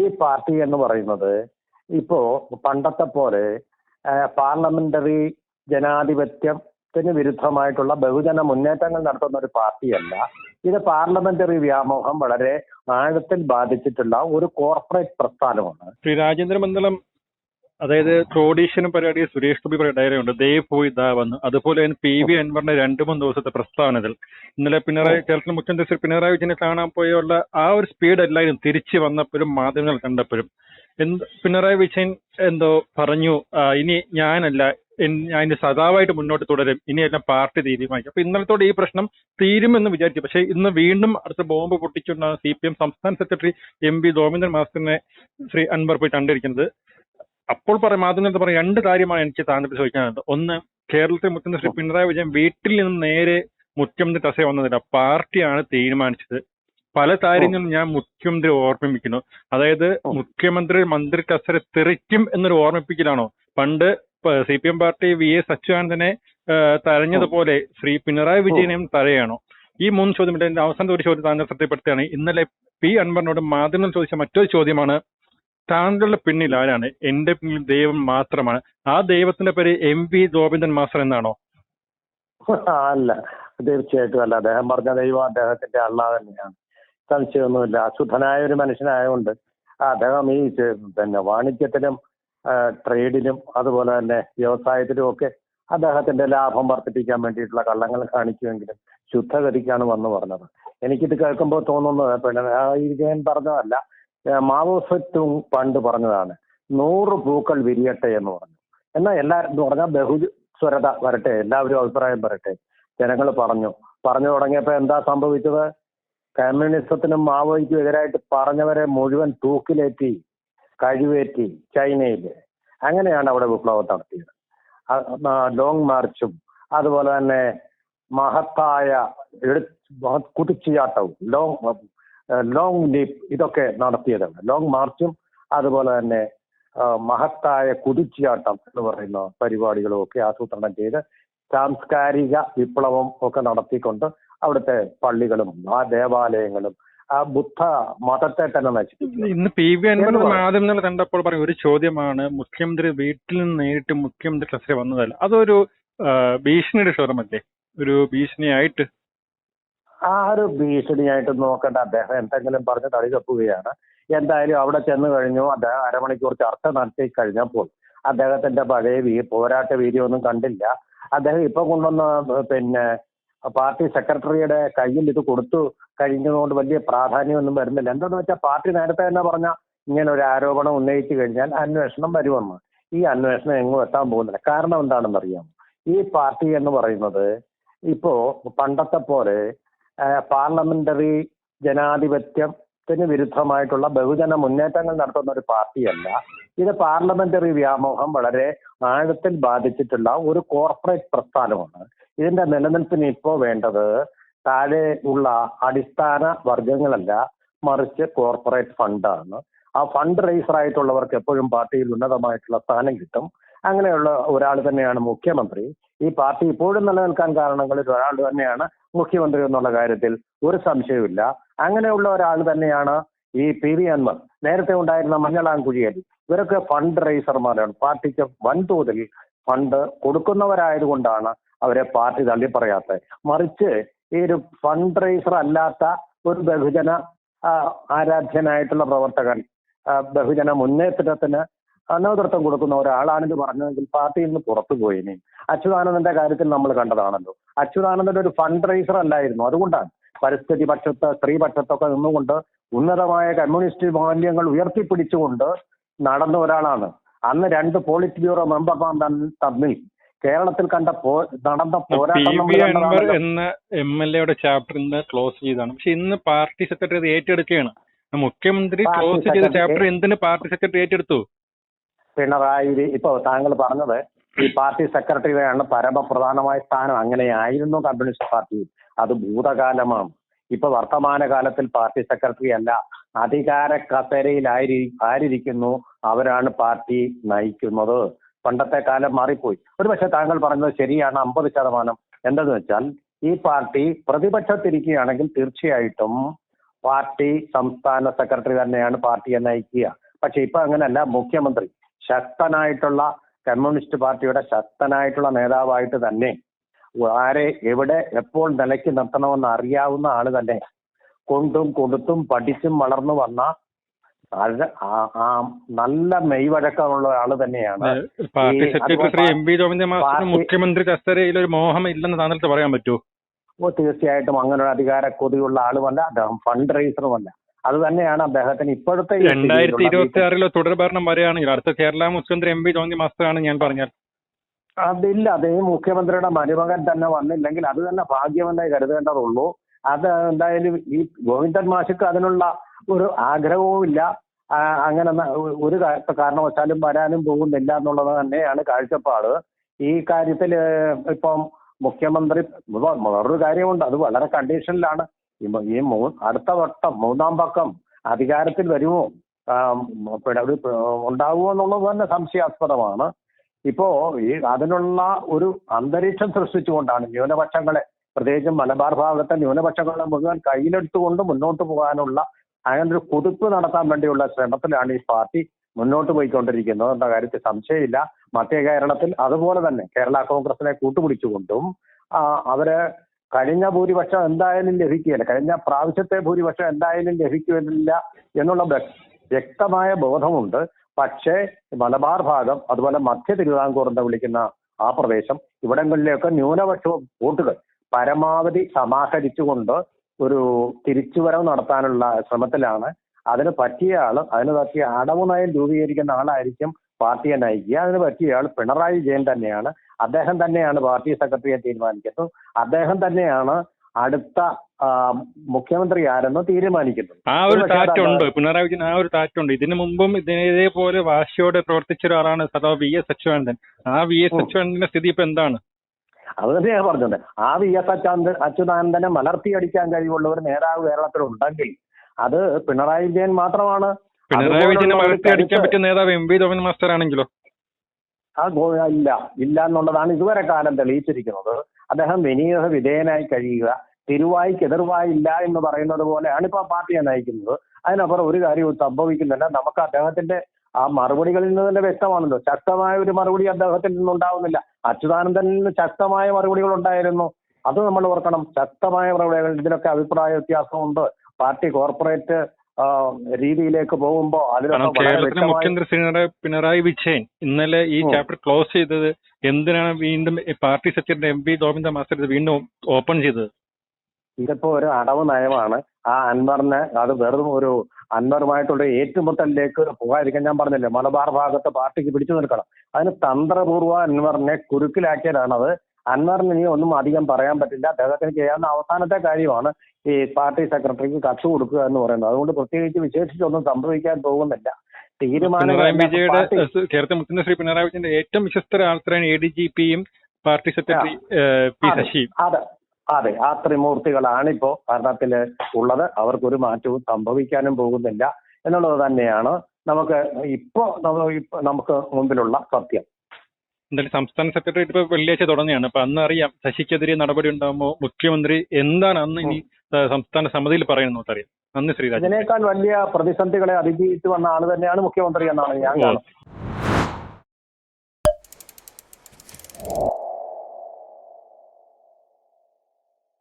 ഈ പാർട്ടി എന്ന് പറയുന്നത് ഇപ്പോ പണ്ടത്തെ പോലെ പാർലമെന്ററി ജനാധിപത്യത്തിന് വിരുദ്ധമായിട്ടുള്ള ബഹുജന മുന്നേറ്റങ്ങൾ നടത്തുന്ന ഒരു പാർട്ടിയല്ല. ഇത് പാർലമെന്ററി വ്യാമോഹം വളരെ ആഴത്തിൽ ബാധിച്ചിട്ടുള്ള ഒരു കോർപ്പറേറ്റ് പ്രസ്ഥാനമാണ്. ശ്രീ രാജേന്ദ്ര മന്ദലം അതായത് ട്രോഡീഷനും പരിപാടി സുരേഷ് ഗോപി ഡയറി ഉണ്ട് ദേ പോയി ദാ വന്നു. അതുപോലെ തന്നെ പി വി അൻവറിന്റെ രണ്ടു മൂന്ന് ദിവസത്തെ പ്രസ്താവനകൾ ഇന്നലെ പിണറായി കേരളത്തിൽ മുഖ്യമന്ത്രി ശ്രീ പിണറായി വിജയനെ കാണാൻ പോയുള്ള ആ ഒരു സ്പീഡ് എല്ലാവരും തിരിച്ചു വന്നപ്പോഴും മാധ്യമങ്ങൾ കണ്ടപ്പോഴും. എന്ത് പിണറായി വിജയൻ എന്തോ പറഞ്ഞു ഇനി ഞാനല്ല ഇനി സദാവായിട്ട് മുന്നോട്ട് തുടരും. ഇനിയെല്ലാം പാർട്ടി തീരുമാനിക്കും. അപ്പൊ ഇന്നലത്തോടെ ഈ പ്രശ്നം തീരുമെന്ന് വിചാരിച്ചു. പക്ഷെ ഇന്ന് വീണ്ടും അടുത്ത ബോംബ് പൊട്ടിച്ചുകൊണ്ടാണ് സി പി എം സംസ്ഥാന സെക്രട്ടറി എം പി ഗോവിന്ദൻ മാസ്റ്ററിനെ ശ്രീ അൻവർ പോയി കണ്ടിരിക്കുന്നത്. അപ്പോൾ പറയും എന്താ പറയാ രണ്ട് കാര്യമാണ് എനിക്ക് താങ്കൾ ചോദിക്കാനുള്ളത്. ഒന്ന് കേരളത്തിൽ മുഖ്യമന്ത്രി ശ്രീ പിണറായി വിജയൻ വീട്ടിൽ നിന്നും നേരെ മുഖ്യമന്ത്രി തസ വന്നതില്ല പാർട്ടിയാണ് തീരുമാനിച്ചത്. പല കാര്യങ്ങളും ഞാൻ മുഖ്യമന്ത്രി ഓർമ്മിപ്പിക്കുന്നു. അതായത് മുഖ്യമന്ത്രി മന്ത്രി കസര തെറിക്കും എന്നൊരു ഓർമ്മിപ്പിക്കലാണോ? പണ്ട് C P M party V S അച്യുതാനന്ദനെ തഴഞ്ഞതുപോലെ ശ്രീ പിണറായി വിജയനെയും തഴയാണോ? ഈ മൂന്ന് ചോദ്യം അവസാനത്തെ ഒരു ചോദ്യം താങ്കൾ ശ്രദ്ധപ്പെടുത്തുകയാണ് ഇന്നലെ പി അൻവറിനോട് മാധ്യമം ചോദിച്ച മറ്റൊരു ചോദ്യമാണ് താങ്കളുടെ പിന്നിൽ ആരാണ്? എന്റെ പിന്നിൽ ദൈവം മാത്രമാണ്. ആ ദൈവത്തിന്റെ പേര് എം വി ഗോവിന്ദൻ മാസ്റ്റർ എന്നാണോ? അല്ല. തീർച്ചയായിട്ടും അല്ല. അദ്ദേഹം പറഞ്ഞ ദൈവം അദ്ദേഹത്തിന്റെ അള്ള തന്നെയാണ്. സംശയമൊന്നുമില്ല. അശുദ്ധനായ ഒരു മനുഷ്യനായതുകൊണ്ട് അദ്ദേഹം ഈ പിന്നെ വാണിജ്യത്തിലും ട്രേഡിലും അതുപോലെ തന്നെ വ്യവസായത്തിലും ഒക്കെ അദ്ദേഹത്തിന്റെ ലാഭം വർദ്ധിപ്പിക്കാൻ വേണ്ടിയിട്ടുള്ള കള്ളങ്ങൾ കാണിക്കുമെങ്കിലും ശുദ്ധഗതിക്കാണ് വന്നു പറഞ്ഞത്. എനിക്കിത് കേൾക്കുമ്പോൾ തോന്നുന്നത് പിന്നെ പറഞ്ഞതല്ല. ഏ, മാവോ സെറ്റും പണ്ട് പറഞ്ഞതാണ് നൂറ് പൂക്കൾ വിരിയട്ടെ എന്ന് പറഞ്ഞു. എന്നാൽ എല്ലാവരും എന്ന് പറഞ്ഞാൽ ബഹുസ്വരത വരട്ടെ എല്ലാവരും അഭിപ്രായം പറയട്ടെ. ജനങ്ങൾ പറഞ്ഞു. പറഞ്ഞു തുടങ്ങിയപ്പോൾ എന്താ സംഭവിച്ചത്? കമ്മ്യൂണിസത്തിനും മാവോയ്ക്കും എതിരായിട്ട് പറഞ്ഞവരെ മുഴുവൻ തൂക്കിലേറ്റി കഴിവേറ്റി ചൈനയിൽ. അങ്ങനെയാണ് അവിടെ വിപ്ലവം നടത്തിയത്. ലോങ് മാർച്ചും അതുപോലെ തന്നെ മഹത്തായ കുതിച്ചുചാട്ടവും ലോങ് ലോങ് ലീപ് ഇതൊക്കെ നടത്തിയതാണ് ലോങ് മാർച്ചും അതുപോലെ തന്നെ മഹത്തായ കുതിച്ചുചാട്ടം എന്ന് പറയുന്ന പരിപാടികളും ഒക്കെ ആസൂത്രണം ചെയ്ത് സാംസ്കാരിക വിപ്ലവം ഒക്കെ നടത്തിക്കൊണ്ട് അവിടുത്തെ പള്ളികളും ആ ദേവാലയങ്ങളും ആ ബുദ്ധ മതത്തെ തന്നെ നശിപ്പിക്കുന്നു ഇന്ന് പി വി അൻവർ മാധ്യമങ്ങൾ കണ്ടപ്പോൾ പറയും ഒരു ചോദ്യമാണ് മുഖ്യമന്ത്രി വീട്ടിൽ നിന്ന് നേരിട്ട് മുഖ്യമന്ത്രി ക്ലസ്റ്റർ വന്നതല്ല. അതൊരു ഭീഷണിയുടെ സ്വരമല്ലേ ഒരു ഭീഷണിയായിട്ട് ആ ഒരു ഭീഷണിയായിട്ട് നോക്കേണ്ട. അദ്ദേഹം എന്തെങ്കിലും പറഞ്ഞ് തടി തപ്പുകയാണ് എന്തായാലും അവിടെ ചെന്ന് കഴിഞ്ഞു. അദ്ദേഹം അരമണിക്കൂർ ചർച്ച നടത്തി കഴിഞ്ഞപ്പോൾ അദ്ദേഹത്തിന്റെ പഴയ വീ പോരാട്ട വീര്യമൊന്നും കണ്ടില്ല. അദ്ദേഹം ഇപ്പൊ കൊണ്ടുവന്ന പിന്നെ പാർട്ടി സെക്രട്ടറിയുടെ കയ്യിൽ ഇത് കൊടുത്തു കഴിഞ്ഞതുകൊണ്ട് വലിയ പ്രാധാന്യമൊന്നും വരുന്നില്ല. എന്താണെന്ന് വെച്ചാൽ പാർട്ടി നേരത്തെ തന്നെ പറഞ്ഞ ഇങ്ങനെ ഒരു ആരോപണം ഉന്നയിച്ചു കഴിഞ്ഞാൽ അന്വേഷണം വരുമെന്ന്. ഈ അന്വേഷണം എങ്ങും എത്താൻ പോകുന്നില്ല. കാരണം എന്താണെന്ന് അറിയാമോ ഈ പാർട്ടി എന്ന് പറയുന്നത് ഇപ്പോ പണ്ടത്തെ പോലെ പാർലമെന്ററി ജനാധിപത്യത്തിന് വിരുദ്ധമായിട്ടുള്ള ബഹുജന മുന്നേറ്റങ്ങൾ നടത്തുന്ന ഒരു പാർട്ടിയല്ല. ഇത് പാർലമെന്ററി വ്യാമോഹം വളരെ ആഴത്തിൽ ബാധിച്ചിട്ടുള്ള ഒരു കോർപ്പറേറ്റ് പ്രസ്ഥാനമാണ്. ഇതിന്റെ നിലനിൽപ്പിന് ഇപ്പോ വേണ്ടത് താഴെ ഉള്ള അടിസ്ഥാന വർഗങ്ങളല്ല മറിച്ച് കോർപ്പറേറ്റ് ഫണ്ടാണ്. ആ ഫണ്ട് റൈസർ ആയിട്ടുള്ളവർക്ക് എപ്പോഴും പാർട്ടിയിൽ ഉന്നതമായിട്ടുള്ള സ്ഥാനം കിട്ടും. അങ്ങനെയുള്ള ഒരാൾ തന്നെയാണ് മുഖ്യമന്ത്രി. ഈ പാർട്ടി ഇപ്പോഴും നിലനിൽക്കാൻ കാരണങ്ങളിൽ ഒരാൾ തന്നെയാണ് മുഖ്യമന്ത്രി എന്നുള്ള കാര്യത്തിൽ ഒരു സംശയവുമില്ല. അങ്ങനെയുള്ള ഒരാൾ തന്നെയാണ് ഈ പി വി അൻവർ. നേരത്തെ ഉണ്ടായിരുന്ന മഞ്ഞളാൻകുഴിയൽ ഇവരൊക്കെ ഫണ്ട് റൈസർമാരാണ് പാർട്ടിക്ക് വൻതോതിൽ ഫണ്ട് കൊടുക്കുന്നവരായതുകൊണ്ടാണ് അവരെ പാർട്ടി തള്ളിപ്പറയാത്തത് മറിച്ച് ഈ ഒരു ഫണ്ട് റൈസർ അല്ലാത്ത ഒരു ബഹുജന ആരാധ്യനായിട്ടുള്ള പ്രവർത്തകൻ ബഹുജന മുന്നേറ്റത്തിന് നേതൃത്വം കൊടുക്കുന്ന ഒരാളാണിത് പറഞ്ഞതെങ്കിൽ പാർട്ടിയിൽ നിന്ന് പുറത്തു പോയിനി അച്യുതാനന്ദന്റെ കാര്യത്തിൽ നമ്മൾ കണ്ടതാണല്ലോ. അച്യുതാനന്ദന്റെ ഒരു ഫണ്ട് റൈസർ അല്ലായിരുന്നു. അതുകൊണ്ടാണ് പരിസ്ഥിതി പക്ഷത്ത് സ്ത്രീ പക്ഷത്തൊക്കെ നിന്നുകൊണ്ട് ഉന്നതമായ കമ്മ്യൂണിസ്റ്റ് മൂല്യങ്ങൾ ഉയർത്തിപ്പിടിച്ചുകൊണ്ട് നടന്ന ഒരാളാണ്. അന്ന് രണ്ട് പോളിറ്റ് ബ്യൂറോ മെമ്പർമാർ തമ്മിൽ- കേരളത്തിൽ കണ്ട പോ നടന്ന പോരാട്ടം. എന്ന എം എൽ എയുടെ ചാപ്റ്റർ ക്ലോസ് ചെയ്താണ് പക്ഷെ ഇന്ന് പാർട്ടി സെക്രട്ടറി അത് ഏറ്റെടുക്കുകയാണ്. മുഖ്യമന്ത്രി ക്ലോസ് ചെയ്ത ചാപ്റ്റർ എന്തിന് പാർട്ടി സെക്രട്ടറി ഏറ്റെടുത്തു? പിണറായി ഇപ്പൊ താങ്കൾ പറഞ്ഞത് ഈ പാർട്ടി സെക്രട്ടറിയാണ് പരമപ്രധാനമായ സ്ഥാനം. അങ്ങനെ ആയിരുന്നു കമ്മ്യൂണിസ്റ്റ് പാർട്ടി. അത് ഭൂതകാലമാണ്. ഇപ്പൊ വർത്തമാനകാലത്തിൽ പാർട്ടി സെക്രട്ടറി അല്ല. അധികാര കസേരയിൽ ആയിരിക്കുന്നു. അവരാണ് പാർട്ടി നയിക്കുന്നത്. പണ്ടത്തെ കാലം മാറിപ്പോയി. ഒരുപക്ഷെ താങ്കൾ പറഞ്ഞത് ശരിയാണ് അമ്പത് ശതമാനം. എന്തെന്ന് വെച്ചാൽ ഈ പാർട്ടി പ്രതിപക്ഷത്തിരിക്കുകയാണെങ്കിൽ തീർച്ചയായിട്ടും പാർട്ടി സംസ്ഥാന സെക്രട്ടറി തന്നെയാണ് പാർട്ടിയെ നയിക്കുക. പക്ഷെ ഇപ്പൊ അങ്ങനെയല്ല മുഖ്യമന്ത്രി ശക്തനായിട്ടുള്ള കമ്മ്യൂണിസ്റ്റ് പാർട്ടിയുടെ ശക്തനായിട്ടുള്ള നേതാവായിട്ട് തന്നെ ആരെ എവിടെ എപ്പോൾ നിലയ്ക്ക് നിർത്തണമെന്ന് അറിയാവുന്ന ആൾ തന്നെ കൊണ്ടും കൊടുത്തും പഠിച്ചും വളർന്നു വന്ന നല്ല മെയ്വഴക്കമുള്ള ആൾ തന്നെയാണ്. പാർട്ടി സെക്രട്ടറി എം പി മുഖ്യമന്ത്രി കസേരയിൽ ഒരു മോഹം ഇല്ലെന്ന് താങ്കൾക്ക് പറയാൻ പറ്റുമോ? ഓ തീർച്ചയായിട്ടും അങ്ങനെ ഒരു അധികാര കൊതിയുള്ള ആളുമല്ല അദ്ദേഹം ഫണ്ട് റൈസറുമല്ല അത് തന്നെയാണ് അദ്ദേഹത്തിന് ഇപ്പോഴത്തെ രണ്ടായിരത്തി ഇരുപത്തി ആറിലെ തുടർഭരണം വരെയാണെങ്കിൽ അടുത്ത കേരള മുഖ്യമന്ത്രി എം പി മാസ്റ്റർ ആണ് ഞാൻ പറഞ്ഞാൽ അതില്ല അത് ഈ മുഖ്യമന്ത്രിയുടെ മരുമകൻ തന്നെ വന്നില്ലെങ്കിൽ അത് തന്നെ ഭാഗ്യമെന്നേ കരുതേണ്ടതുള്ളൂ. അത് എന്തായാലും ഈ ഗോവിന്ദൻ മാഷിക്ക് അതിനുള്ള ഒരു ആഗ്രഹവുമില്ല. ഇല്ല അങ്ങനെ ഒരു കാരണവശാലും വരാനും പോകുന്നില്ല എന്നുള്ളത് തന്നെയാണ് കാഴ്ചപ്പാട്. ഈ കാര്യത്തിൽ ഇപ്പം മുഖ്യമന്ത്രി വേറൊരു കാര്യമുണ്ട്. അത് വളരെ കണ്ടീഷനിലാണ് ഈ അടുത്ത വട്ടം മൂന്നാം പക്കം അധികാരത്തിൽ വരുമോ? ഉണ്ടാവുമോ എന്നുള്ളത് തന്നെ സംശയാസ്പദമാണ്. ഇപ്പോ ഈ അതിനുള്ള ഒരു അന്തരീക്ഷം സൃഷ്ടിച്ചുകൊണ്ടാണ് ന്യൂനപക്ഷങ്ങളെ പ്രത്യേകിച്ചും മലബാർ ഭാഗത്തെ ന്യൂനപക്ഷങ്ങളെ മുഴുവൻ കയ്യിലെടുത്തുകൊണ്ട് മുന്നോട്ട് പോകാനുള്ള അങ്ങനെ ഒരു കുതിപ്പ് നടത്താൻ വേണ്ടിയുള്ള ശ്രമത്തിലാണ് ഈ പാർട്ടി മുന്നോട്ട് പോയിക്കൊണ്ടിരിക്കുന്നത്. എന്ന കാര്യത്തിൽ സംശയമില്ല. മധ്യ കേരളത്തിൽ അതുപോലെ തന്നെ കേരള കോൺഗ്രസിനെ കൂട്ടുപിടിച്ചുകൊണ്ടും അവർ കഴിഞ്ഞ ഭൂരിപക്ഷം എന്തായാലും ലഭിക്കുകയില്ല. കഴിഞ്ഞ പ്രാവശ്യത്തെ ഭൂരിപക്ഷം എന്തായാലും ലഭിക്കുകയില്ല എന്നുള്ള വ്യ- വ്യക്തമായ ബോധമുണ്ട്. പക്ഷേ മലബാർ ഭാഗം അതുപോലെ മധ്യ തിരുവിതാംകൂർ എന്ന് വിളിക്കുന്ന ആ പ്രദേശം ഇവിടങ്ങളിലെയൊക്കെ ന്യൂനപക്ഷ വോട്ടുകൾ പരമാവധി സമാഹരിച്ചുകൊണ്ട് ഒരു തിരിച്ചുവരവ് നടത്താനുള്ള ശ്രമത്തിലാണ്. അതിന് പറ്റിയ ആൾ അതിന് പറ്റിയ അടവ് നയം രൂപീകരിക്കുന്ന ആളായിരിക്കും പാർട്ടിയെ നയിക്കുക. അതിന് പറ്റിയ ആൾ പിണറായി വിജയൻ തന്നെയാണ്. അദ്ദേഹം തന്നെയാണ് പാർട്ടി സെക്രട്ടറിയെ തീരുമാനിക്കുന്നത്. അദ്ദേഹം തന്നെയാണ് അടുത്ത മുഖ്യമന്ത്രി ആരെന്ന് തീരുമാനിക്കുന്നത്. ആ ഒരു ഉണ്ട്. പിണറായി വിജയൻ ആ ഒരു ടാറ്റുണ്ട് ഇതിനു മുമ്പും ഇതേപോലെ വാശിയോടെ പ്രവർത്തിച്ച ഒരാളാണ് സദാ വി എസ് അച്യുതാനന്ദൻ. ആ വി എസ്. അച്യുതാനന്ദന്റെ സ്ഥിതി ഇപ്പൊ എന്താണ്? അത് തന്നെയാണ് പറഞ്ഞത്. ആ വി എസ് അച്യുതാനന്ദൻ അച്യുതാനന്ദനെ മലർത്തിയടിക്കാൻ കഴിവുള്ള ഒരു നേതാവ് കേരളത്തിൽ ഉണ്ടെങ്കിൽ അത് പിണറായി വിജയൻ മാത്രമാണ്. പിണറായി വിജയനെ മലർത്തിയടിക്കാൻ പറ്റിയ നേതാവ് എം വി ഗോവിന്ദ മാസ്റ്റർ ആണെങ്കിലോ ആ ഇല്ല ഇല്ല എന്നുള്ളതാണ് ഇതുവരെ കാലം തെളിയിച്ചിരിക്കുന്നത്. അദ്ദേഹം വിനീത വിധേയനായി കഴിയുക തിരുവായിക്ക് എതിർവായില്ല എന്ന് പറയുന്നത് പോലെയാണ് ഇപ്പൊ പാർട്ടിയെ നയിക്കുന്നത്. അതിനപ്പുറം ഒരു കാര്യവും സംഭവിക്കുന്നില്ല. നമുക്ക് അദ്ദേഹത്തിന്റെ ആ മറുപടികളിൽ നിന്ന് തന്നെ വ്യക്തമാണല്ലോ. ശക്തമായ ഒരു മറുപടി അദ്ദേഹത്തിൽ നിന്നുണ്ടാവുന്നില്ല. അച്യുതാനന്ദനിൽ നിന്ന് ശക്തമായ മറുപടികൾ ഉണ്ടായിരുന്നു. അത് നമ്മൾ ഓർക്കണം. ശക്തമായ മറുപടികൾ. ഇതിലൊക്കെ അഭിപ്രായ വ്യത്യാസമുണ്ട്. പാർട്ടി കോർപ്പറേറ്റ് രീതിയിലേക്ക് പോകുമ്പോൾ കേരളത്തിലെ മുഖ്യമന്ത്രി പിണറായി പിണറായി വിജയൻ ഇന്നലെ ഈ ചാപ്റ്റർ ക്ലോസ് ചെയ്തത് എന്തിനാണ് വീണ്ടും party secretary M P Govinda master വീണ്ടും ഓപ്പൺ ചെയ്തത്? ഇതിപ്പോ ഒരു അടവ് നയമാണ്. ആ അൻവറിനെ അത് വെറും ഒരു അൻവറുമായിട്ടുള്ള ഏറ്റുമുട്ടലിലേക്ക് പോകാതിരിക്കാൻ ഞാൻ പറഞ്ഞില്ലേ? മലബാർ ഭാഗത്ത് പാർട്ടിക്ക് പിടിച്ചു നിൽക്കണം. അതിന് തന്ത്രപൂർവ അൻവറിനെ കുരുക്കിലാക്കിയതാണത് അൻവറിന് ഇനി ഒന്നും അധികം പറയാൻ പറ്റില്ല. അദ്ദേഹത്തിന് ചെയ്യാവുന്ന അവസാനത്തെ കാര്യമാണ് ഈ പാർട്ടി സെക്രട്ടറിക്ക് കത്ത് കൊടുക്കുക എന്ന് പറയുന്നത്. അതുകൊണ്ട് പ്രത്യേകിച്ച് വിശേഷിച്ചൊന്നും സംഭവിക്കാൻ പോകുന്നില്ല. തീരുമാനം പിണറായി എല്ലാം വിജയുടെ പാർട്ടി- മുഖ്യമന്ത്രി ശ്രീ പിണറായി വിജയന്റെ ഏറ്റവും വിശ്വസ്തരാണ് ആൾക്കാരാണ് എ ഡി ജി പിയും പാർട്ടി സെക്രട്ടറി പി അതെ. ശശിയും. അതെ അതെ. ആ ത്രിമൂർത്തികളാണ് ഇപ്പോ ഭരണത്തിൽ ഉള്ളത്. അവർക്കൊരു മാറ്റവും സംഭവിക്കാനും പോകുന്നില്ല എന്നുള്ളത് തന്നെയാണ് നമുക്ക് ഇപ്പോ നമുക്ക് മുമ്പിലുള്ള സത്യം. എന്തായാലും സംസ്ഥാന സെക്രട്ടറി ഇപ്പൊ വെള്ളിയാഴ്ച തുടങ്ങിയാണ് അപ്പൊ അന്ന് അറിയാം ശശിക്കെതിരെ നടപടി ഉണ്ടാകുമ്പോൾ മുഖ്യമന്ത്രി എന്താണ് അന്ന് ഇനി സംസ്ഥാന സമിതിയിൽ പറയുന്നത് നോക്കറിയാം നന്ദി ശ്രീരാജ് ഇതിനേക്കാൾ വലിയ പ്രതിസന്ധികളെ അതിജീവിച്ചു വന്ന ആൾ തന്നെയാണ് മുഖ്യമന്ത്രി എന്നാണ് ഞാൻ. കാണുന്നത്.